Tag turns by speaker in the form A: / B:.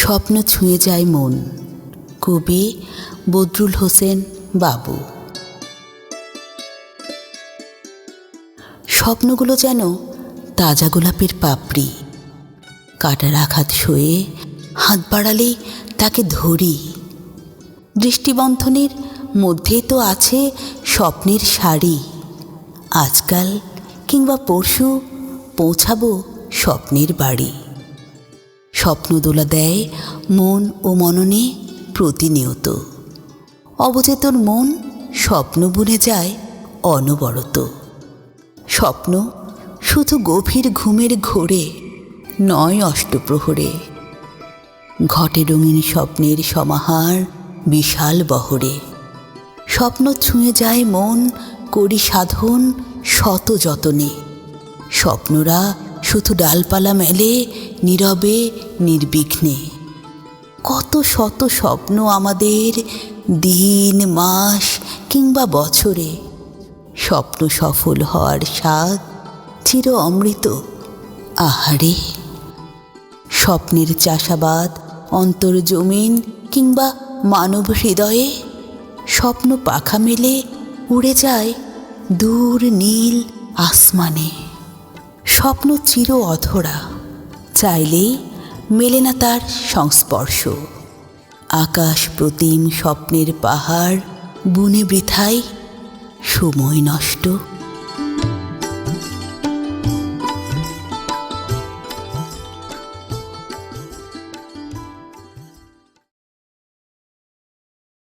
A: স্বপ্ন ছুঁয়ে যায় মন। কবি বদরুল হোসেন বাবু। স্বপ্নগুলো যেন তাজা গোলাপের পাপড়ি। কাটার আঘাত শুয়ে হাত বাড়ালেই তাকে ধরি। দৃষ্টিবন্ধনের মধ্যেই তো আছে স্বপ্নের শাড়ি আজকাল কিংবা পরশু পৌঁছাবো স্বপ্নের বাড়ি। স্বপ্ন দোলা দেয় মন ও মননে প্রতিনিয়ত। অবচেতন মন স্বপ্ন বুনে যায় অনবরত। স্বপ্ন শুধু গভীর ঘুমের ঘোরে, নয় অষ্টপ্রহরে। ঘটে রঙিন স্বপ্নের সমাহার বিশাল বহরে। স্বপ্ন ছুঁয়ে যায় মন করি সাধন শত যতনে। স্বপ্নরা শুধু ডালপালা মেলে, নীরবে, নির্বিঘ্নে। কত শত স্বপ্ন আমাদের দিন, মাস কিংবা বছরে। স্বপ্ন সফল হওয়ার স্বাদ চির অমৃত, আহারে। স্বপ্নের চাষাবাদ অন্তর্জমিন কিংবা মানব হৃদয়ে, স্বপ্ন পাখা মেলে উড়ে যায় দূর নীল আসমানে। স্বপ্ন চির অধরা চাইলে মেলে না তার সংস্পর্শ। আকাশ প্রতিম স্বপ্নের পাহাড়, বুনে বৃথায় সময় নষ্ট।